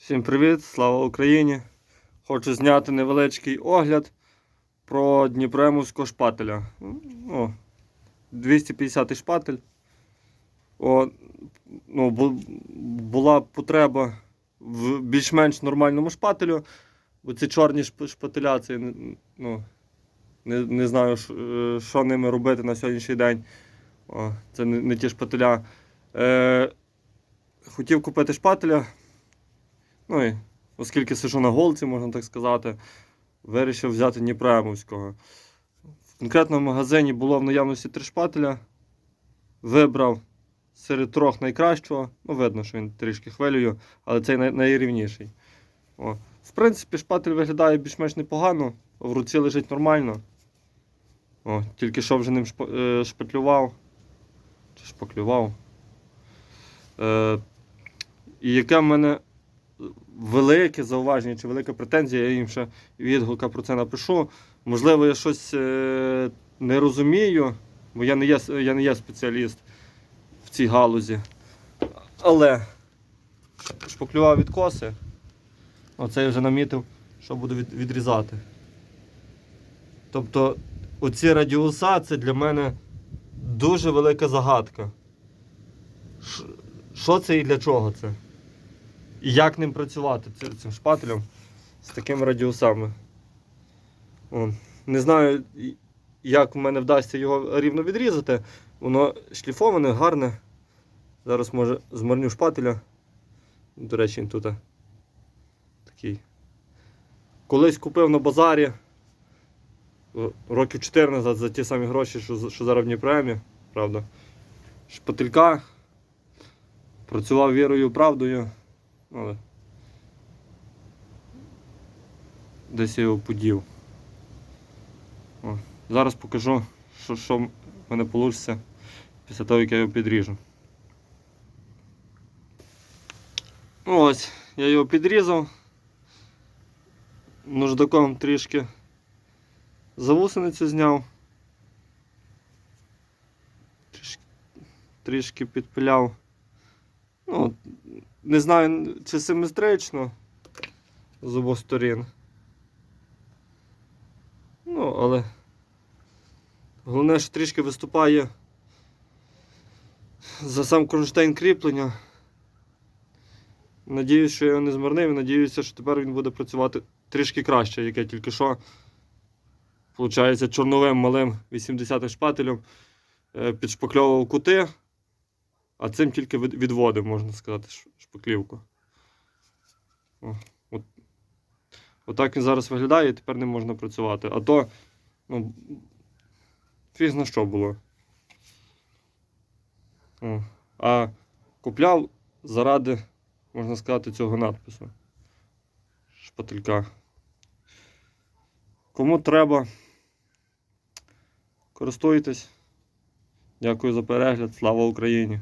Всім привіт, слава Україні! Хочу зняти невеличкий огляд про Дніпремовського шпателя. О, 250 шпатель. О, ну, була потреба в більш-менш нормальному шпателю, бо ці чорні шпателя, це ну, не, не знаю, е, що ними робити на сьогоднішній день. О, це не, не ті шпателя. Е, хотів купити шпателя. Ну і оскільки сижу на голці, можна так сказати, вирішив взяти Дніпремовського. В конкретному магазині було в наявності три шпателя. Вибрав серед трьох найкращого. Ну, видно, що він трішки хвилює, але цей най- найрівніший. О. В принципі, шпатель виглядає більш-менш непогано, в руці лежить нормально. О, тільки що вже ним шпа- е, шпатлював. Чи шпаклював. Е, і яке в мене велике зауваження чи велика претензія, я їм ще відгука про це напишу. Можливо, я щось е, не розумію, бо я не є, я не є спеціаліст в цій галузі. Але шпаклював відкоси. Оце я вже намітив, що буду від, відрізати. Тобто, оці радіуса це для мене дуже велика загадка. Що це і для чого це? І як ним працювати цим шпателем з такими радіусами. О, не знаю, як в мене вдасться його рівно відрізати. Воно шліфоване, гарне. Зараз може змарню шпателя. До речі, він тут такий. Колись купив на базарі років 4 назад за ті самі гроші, що, що зараз в Дніпремі, правда. Шпателька. Працював вірою правдою. Але десь я його подів. О, зараз покажу, що, що в мене вийде після того, як я його підріжу. Ну, Ось, я його підрізав. Нождаком трішки завусеницю зняв. Трішки підпиляв. Ну, не знаю, чи симетрично з обох сторін. Ну, але головне, що трішки виступає за сам кронштейн кріплення. Надіюсь, що я його не змарнив і надіюся, що тепер він буде працювати трішки краще, як я тільки що. Получається, чорновим малим 80 шпателем е, підшпакльовував кути. А цим тільки відводив, можна сказати, шпаклівку. О, от, отак він зараз виглядає і тепер не можна працювати. А то, ну, фіг на що було. О, а купляв заради, можна сказати, цього надпису. Шпателька. Кому треба, користуйтесь. Дякую за перегляд. Слава Україні!